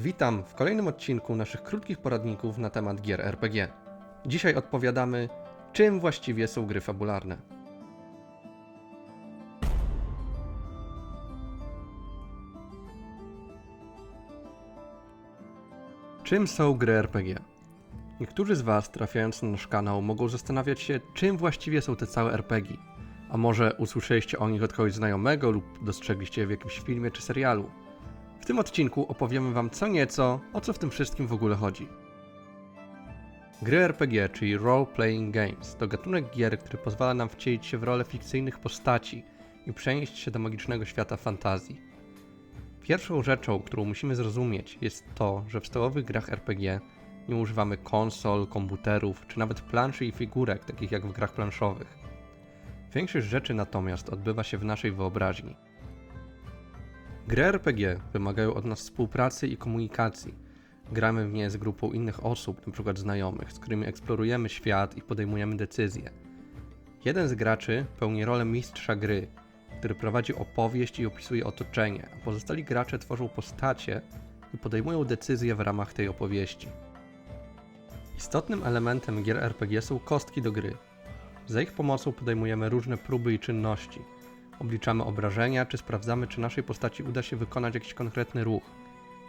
Witam w kolejnym odcinku naszych krótkich poradników na temat gier RPG. Dzisiaj odpowiadamy, czym właściwie są gry fabularne. Czym są gry RPG? Niektórzy z Was, trafiając na nasz kanał, mogą zastanawiać się, czym właściwie są te całe RPG. A może usłyszeliście o nich od kogoś znajomego lub dostrzegliście je w jakimś filmie czy serialu. Tym odcinku opowiemy Wam co nieco, o co w tym wszystkim w ogóle chodzi. Gry RPG, czyli Role Playing Games, to gatunek gier, który pozwala nam wcielić się w rolę fikcyjnych postaci i przenieść się do magicznego świata fantazji. Pierwszą rzeczą, którą musimy zrozumieć, jest to, że w stołowych grach RPG nie używamy konsol, komputerów czy nawet planszy i figurek, takich jak w grach planszowych. Większość rzeczy natomiast odbywa się w naszej wyobraźni. Gry RPG wymagają od nas współpracy i komunikacji. Gramy w nie z grupą innych osób, np. znajomych, z którymi eksplorujemy świat i podejmujemy decyzje. Jeden z graczy pełni rolę mistrza gry, który prowadzi opowieść i opisuje otoczenie, a pozostali gracze tworzą postacie i podejmują decyzje w ramach tej opowieści. Istotnym elementem gier RPG są kostki do gry. Za ich pomocą podejmujemy różne próby i czynności. Obliczamy obrażenia, czy sprawdzamy, czy naszej postaci uda się wykonać jakiś konkretny ruch.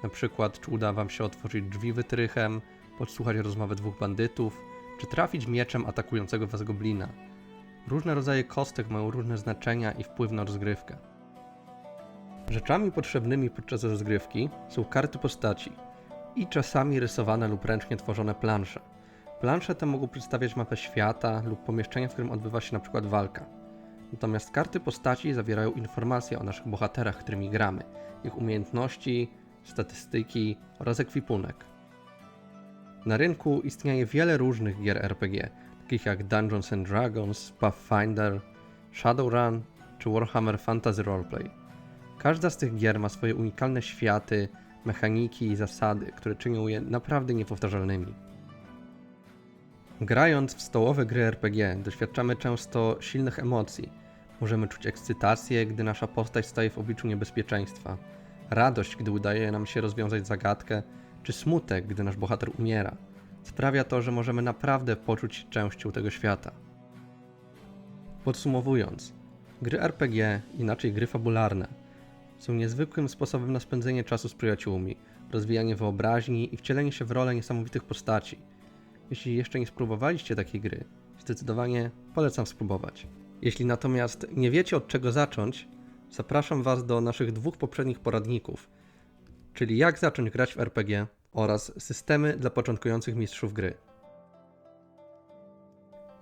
Na przykład, czy uda Wam się otworzyć drzwi wytrychem, podsłuchać rozmowę dwóch bandytów, czy trafić mieczem atakującego Was goblina. Różne rodzaje kostek mają różne znaczenia i wpływ na rozgrywkę. Rzeczami potrzebnymi podczas rozgrywki są karty postaci i czasami rysowane lub ręcznie tworzone plansze. Plansze te mogą przedstawiać mapę świata lub pomieszczenie, w którym odbywa się np. walka. Natomiast karty postaci zawierają informacje o naszych bohaterach, którymi gramy, ich umiejętności, statystyki oraz ekwipunek. Na rynku istnieje wiele różnych gier RPG, takich jak Dungeons and Dragons, Pathfinder, Shadowrun czy Warhammer Fantasy Roleplay. Każda z tych gier ma swoje unikalne światy, mechaniki i zasady, które czynią je naprawdę niepowtarzalnymi. Grając w stołowe gry RPG, doświadczamy często silnych emocji. Możemy czuć ekscytację, gdy nasza postać staje w obliczu niebezpieczeństwa, radość, gdy udaje nam się rozwiązać zagadkę, czy smutek, gdy nasz bohater umiera. Sprawia to, że możemy naprawdę poczuć się częścią tego świata. Podsumowując, gry RPG, inaczej gry fabularne, są niezwykłym sposobem na spędzenie czasu z przyjaciółmi, rozwijanie wyobraźni i wcielenie się w rolę niesamowitych postaci. Jeśli jeszcze nie spróbowaliście takiej gry, zdecydowanie polecam spróbować. Jeśli natomiast nie wiecie od czego zacząć, zapraszam Was do naszych dwóch poprzednich poradników, czyli jak zacząć grać w RPG oraz systemy dla początkujących mistrzów gry.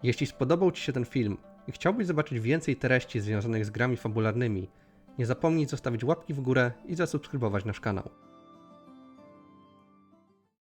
Jeśli spodobał Ci się ten film i chciałbyś zobaczyć więcej treści związanych z grami fabularnymi, nie zapomnij zostawić łapki w górę i zasubskrybować nasz kanał.